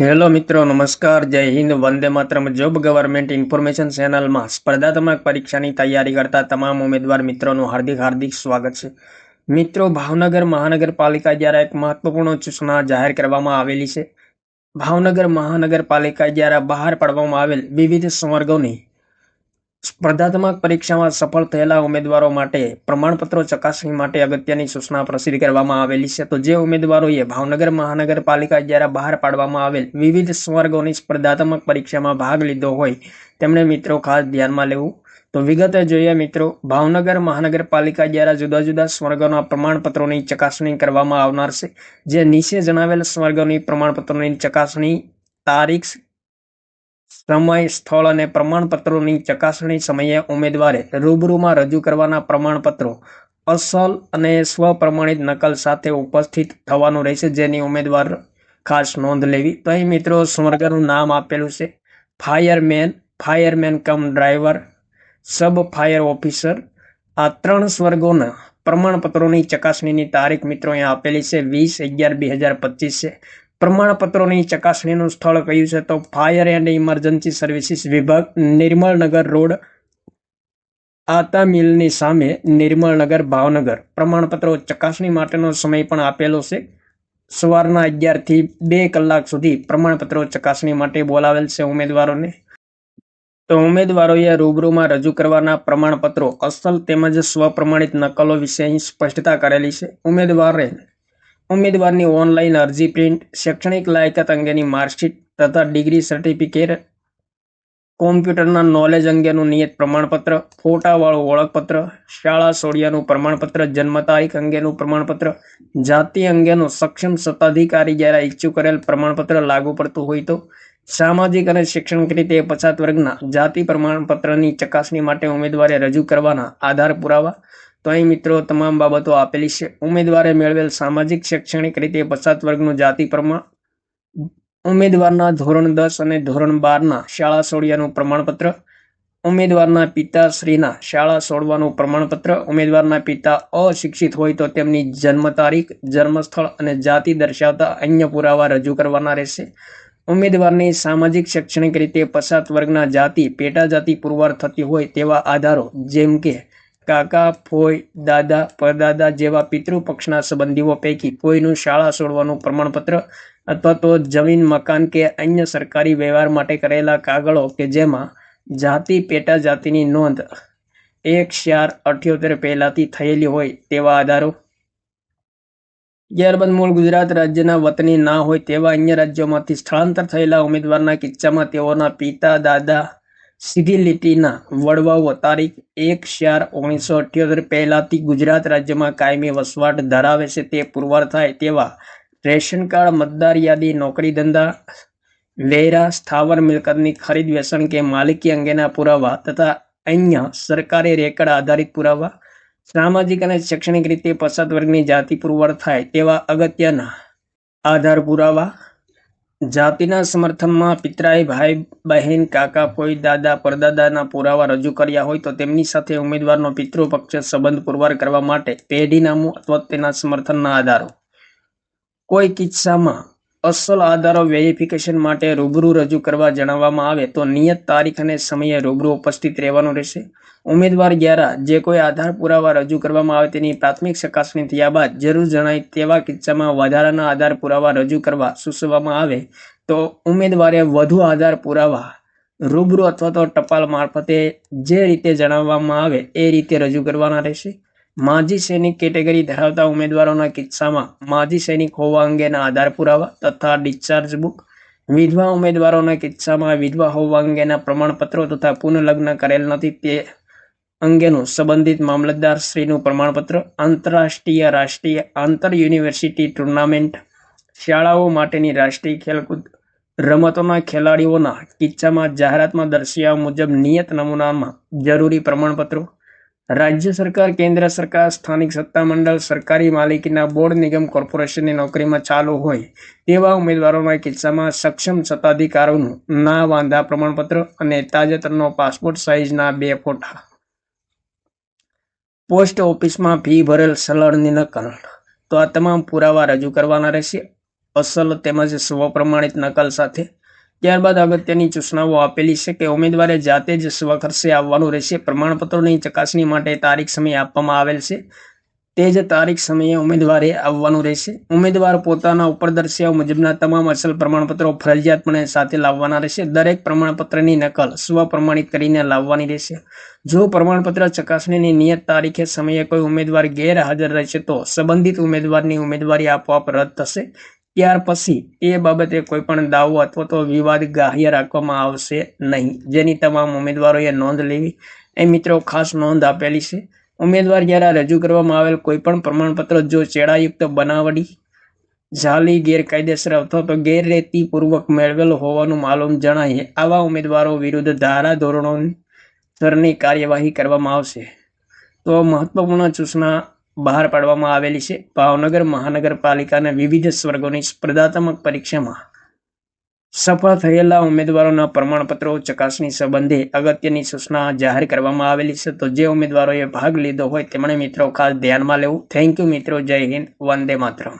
Hello મિત્રો, નમસ્કાર, જય હિન્દ, વંદે માતરમ. જોબ ગવર્મેન્ટ ઇન્ફોર્મેશન ચેનલમાં સ્પર્ધાત્મક પરીક્ષાની તૈયારી કરતા તમામ ઉમેદવાર મિત્રોનું હાર્દિક હાર્દિક સ્વાગત છે. મિત્રો, ભાવનગર મહાનગરપાલિકા દ્વારા એક મહત્વપૂર્ણ સૂચના જાહેર કરવામાં આવેલી છે. ભાવનગર મહાનગરપાલિકા દ્વારા બહાર પાડવામાં આવેલ વિવિધ સંવર્ગોની સ્પર્ધાત્મક પરીક્ષામાં સફળ થયેલા ઉમેદવારો માટે પ્રમાણપત્રો ચકાસણી માટે અગત્યની સૂચના પ્રસિદ્ધ કરવામાં આવેલી છે. તો જે ઉમેદવારોએ ભાવનગર મહાનગરપાલિકા દ્વારા બહાર પાડવામાં આવેલ વિવિધ સ્વર્ગોની સ્પર્ધાત્મક પરીક્ષામાં ભાગ લીધો હોય, તેમણે મિત્રો ખાસ ધ્યાનમાં લેવું. તો વિગતે જોઈએ મિત્રો, ભાવનગર મહાનગરપાલિકા દ્વારા જુદા જુદા સ્વર્ગોના પ્રમાણપત્રોની ચકાસણી કરવામાં આવનાર છે. જે નીચે જણાવેલ સ્વર્ગોની પ્રમાણપત્રોની ચકાસણી તારીખ સમય, સ્થળ અને પ્રમાણપત્રોની ચકાસણી સમયે ઉમેદવારે રૂબરૂમાં રજૂ કરવાના પ્રમાણપત્રો, અસલ અને સ્વપ્રમાણિત નકલ સાથે ઉપસ્થિત થવાનું રહેશે જેની ઉમેદવાર ખાસ નોંધ લેવી. તો અહીં મિત્રો સ્વર્ગનું નામ આપેલું છે. Fireman fireman cum driver, sub fire officer. આ ત્રણ સ્વર્ગોના પ્રમાણપત્રોની ચકાસણીની તારીખ મિત્રો અહીંયા આપેલી છે વીસ અગિયાર બે હજાર પચીસ છે. પ્રમાણપત્રોની ચકાસણીનું સ્થળ કયું છે? તો ફાયર એન્ડ ઇમરજન્સી સર્વિસીસ વિભાગ નિર્મળનગર રોડ, આતા મિલની સામે નિર્મળનગર ભાવનગર. પ્રમાણપત્રો ચકાસણી માટેનો સમય પણ આપેલો છે. સવારના અગિયારથી બે કલાક સુધી પ્રમાણપત્રો ચકાસણી માટે બોલાવેલ છે ઉમેદવારોને. તો ઉમેદવારોએ રૂબરૂમાં રજૂ કરવાના પ્રમાણપત્રો, અસલ તેમજ સ્વપ્રમાણિત નકલો વિશે અહીં સ્પષ્ટતા કરેલી છે. ઉમેદવારે ઉમેદવારની ઓનલાઈન અરજી પ્રિન્ટ, શૈક્ષણિક લાયકાત અંગેની માર્કશીટ તથા ડિગ્રી સર્ટિફિકેટ, કોમ્પ્યુટરના નોલેજ અંગેનું નિયત પ્રમાણપત્ર, ફોટાવાળું ઓળખપત્ર, શાળા સોડિયાનું પ્રમાણપત્ર, જન્મ તારીખ અંગેનું પ્રમાણપત્ર, જાતિ અંગેનું સક્ષમ સત્તાધિકારી દ્વારા ઇચ્છુ કરેલ પ્રમાણપત્ર લાગુ પડતું હોય તો સામાજિક અને શૈક્ષણિક રીતે પછાત વર્ગના જાતિ પ્રમાણપત્રની ચકાસણી માટે ઉમેદવારે રજૂ કરવાના આધાર પુરાવા તો અહીં મિત્રો, તમામ બાબતો આપેલી છે. ઉમેદવારે મેળવેલ સામાજિક, શૈક્ષણિક રીતે પછાત વર્ગનું જાતિ પ્રમાણ, ઉમેદવારના ધોરણ દસ અને ધોરણ બારના શાળા સોળિયાનું પ્રમાણપત્ર, ઉમેદવારના પિતાશ્રીના શાળા છોડવાનું પ્રમાણપત્ર, ઉમેદવારના પિતા અશિક્ષિત હોય તો તેમની જન્મ તારીખ, જન્મસ્થળ અને જાતિ દર્શાવતા અન્ય પુરાવા રજૂ કરવાના રહેશે. ઉમેદવારની સામાજિક, શૈક્ષણિક રીતે પછાત વર્ગના જાતિ પેટા જાતિ પુરવાર થતી હોય તેવા આધારો, જેમ કે કાકા ફોઈ દાદા, પરદાદા જેવા પિતૃપક્ષના સંબંધીઓ પૈકી કોઈનું શાળા છોડવાનું પ્રમાણપત્ર અથવા તો જમીન, મકાન કે અન્ય સરકારી વ્યવહાર માટે કરેલા કાગળો કે જેમાં જાતિ પેટા જાતિની નોંધ એક ચાર અઠ્યોતેર પહેલાથી થયેલી હોય તેવા આધારો. ત્યારબાદ મૂળ ગુજરાત રાજ્યના વતની ના હોય તેવા અન્ય રાજ્યોમાંથી સ્થળાંતર થયેલા ઉમેદવારના કિસ્સામાં તેઓના પિતા, દાદા સીધી લીટીના વડવાઓ તારીખ એક ચાર ઓગણીસો અઠ્યોતેર પહેલાથી ગુજરાત રાજ્યમાં કાયમી વસવાટ ધરાવે છે તે પુરવાર થાય તેવા રેશન કાર્ડ, મતદાર યાદી, નોકરી ધંધા, વેરા, સ્થાવર મિલકતની ખરીદ વેચાણ કે માલિકી અંગેના પુરાવા તથા અન્ય સરકારી રેકર્ડ આધારિત પુરાવા, સામાજિક અને શૈક્ષણિક રીતે પછાત વર્ગની જાતિ પુરવાર થાય તેવા અગત્યના આધાર પુરાવા જાતિના સમર્થનમાં પિતરાઈ ભાઈ, બહેન, કાકા, ફોઈ, દાદા, પરદાદાના પુરાવા રજૂ કર્યા હોય તો તેમની સાથે ઉમેદવારનો પિતૃપક્ષ સંબંધ પુરવાર કરવા માટે પેઢીનામું અથવા તેના સમર્થનના આધારો. કોઈ કિસ્સામાં અસલ આધારો વેરિફિકેશન માટે રૂબરૂ રજૂ કરવા જણાવવામાં આવે તો નિયત તારીખ અને સમયે રૂબરૂ ઉપસ્થિત રહેવાનું રહેશે. ઉમેદવાર દ્વારા જે કોઈ આધાર પુરાવા રજૂ કરવામાં આવે તેની પ્રાથમિક ચકાસણી થયા બાદ જરૂર જણાય તેવા કિસ્સામાં વધારાના આધાર પુરાવા રજૂ કરવા સૂચવવામાં આવે તો ઉમેદવારે વધુ આધાર પુરાવા રૂબરૂ અથવા તો ટપાલ મારફતે જે રીતે જણાવવામાં આવે એ રીતે રજૂ કરવાના રહેશે. માજી સૈનિક કેટેગરી ધરાવતા ઉમેદવારોના કિસ્સામાં માજી સૈનિક હોવા અંગેના આધાર પુરાવા તથા ડિસ્ચાર્જ બુક, વિધવા ઉમેદવારોના કિસ્સામાં વિધવા હોવા અંગેના પ્રમાણપત્રો તથા પુનઃલગ્ન કરેલ નથી તે અંગેનું સંબંધિત મામલતદાર શ્રીનું પ્રમાણપત્ર, આંતરરાષ્ટ્રીય રાષ્ટ્રીય આંતર યુનિવર્સિટી ટુર્નામેન્ટ, શાળાઓ માટેની રાષ્ટ્રીય ખેલકૂદ, રમતોના ખેલાડીઓના કિસ્સામાં જાહેરાતમાં દર્શાવ્યા મુજબ નિયત નમૂનામાં જરૂરી પ્રમાણપત્રો રાજ્ય સરકાર, કેન્દ્ર સરકાર, સ્થાનિક સત્તામંડળ, સરકારી માલિકીના બોર્ડ, નિગમ કોર્પોરેશનની નોકરીમાં ચાલુ હોય તેવા ઉમેદવારોના કિસ્સામાં સક્ષમ સત્તાધિકારોનું ના વાંધા પ્રમાણપત્ર અને તાજેતરનો પાસપોર્ટ સાઇઝના બે ફોટા. પોસ્ટ ઓફિસમાં ફી ભરેલ સલણની નકલ. તો આ તમામ પુરાવા રજૂ કરવાના રહેશે. અસલ તેમજ સ્વપ્રમાણિત નકલ સાથે ત્યારબાદ અગત્યની સૂચનાઓ આપેલી છે કે ઉમેદવારે જાતે જ સ્વખર્ચે આવવાનું રહેશે. પ્રમાણપત્રોની ચકાસણી માટે તારીખ સમય આપવામાં આવેલ છે. તે જ તારીખ સમયે ઉમેદવારે આવવાનું રહેશે. ઉમેદવાર પોતાના ઉપર દર્શાવ્યા મુજબના તમામ અસલ પ્રમાણપત્રો ફરજિયાતપણે સાથે લાવવાના રહેશે. દરેક પ્રમાણપત્રની નકલ સ્વપ્રમાણિત કરીને લાવવાની રહેશે. જો પ્રમાણપત્ર ચકાસણીની નિયત તારીખે સમયે કોઈ ઉમેદવાર ગેરહાજર રહેશે તો સંબંધિત ઉમેદવારની ઉમેદવારી આપોઆપ રદ થશે. ત્યાર પછી એ બાબતે કોઈ પણ દાવો અથવા તો વિવાદ ગ્રાહ્ય રાખવામાં આવશે નહીં. જેની તમામ ઉમેદવારોએ નોંધ લેવી. એ મિત્રો ખાસ નોંધ આપેલી છે. ઉમેદવાર દ્વારા રજૂ કરવામાં આવેલ કોઈ પણ પ્રમાણપત્ર જો ચેડાયુક્ત બનાવડી જાલી, ગેરકાયદેસર અથવા તો ગેરરીતિપૂર્વક મેળવેલ હોવાનું માલુમ જણાય, આવા ઉમેદવારો વિરુદ્ધ ધારા ધોરણો સ્તરની કાર્યવાહી કરવામાં આવશે. તો મહત્વપૂર્ણ સૂચના બહાર પાડવામાં આવેલી છે. ભાવનગર મહાનગરપાલિકાના વિવિધ સ્વર્ગોની સ્પર્ધાત્મક પરીક્ષામાં સફળ થયેલા ઉમેદવારોના પ્રમાણપત્રો ચકાસણી સંબંધે અગત્યની સૂચના જાહેર કરવામાં આવેલી છે. તો જે ઉમેદવારોએ ભાગ લીધો હોય, તેમણે મિત્રો ખાસ ધ્યાનમાં લેવું. થેન્ક યુ મિત્રો. જય હિન્દ. વંદે માતરમ.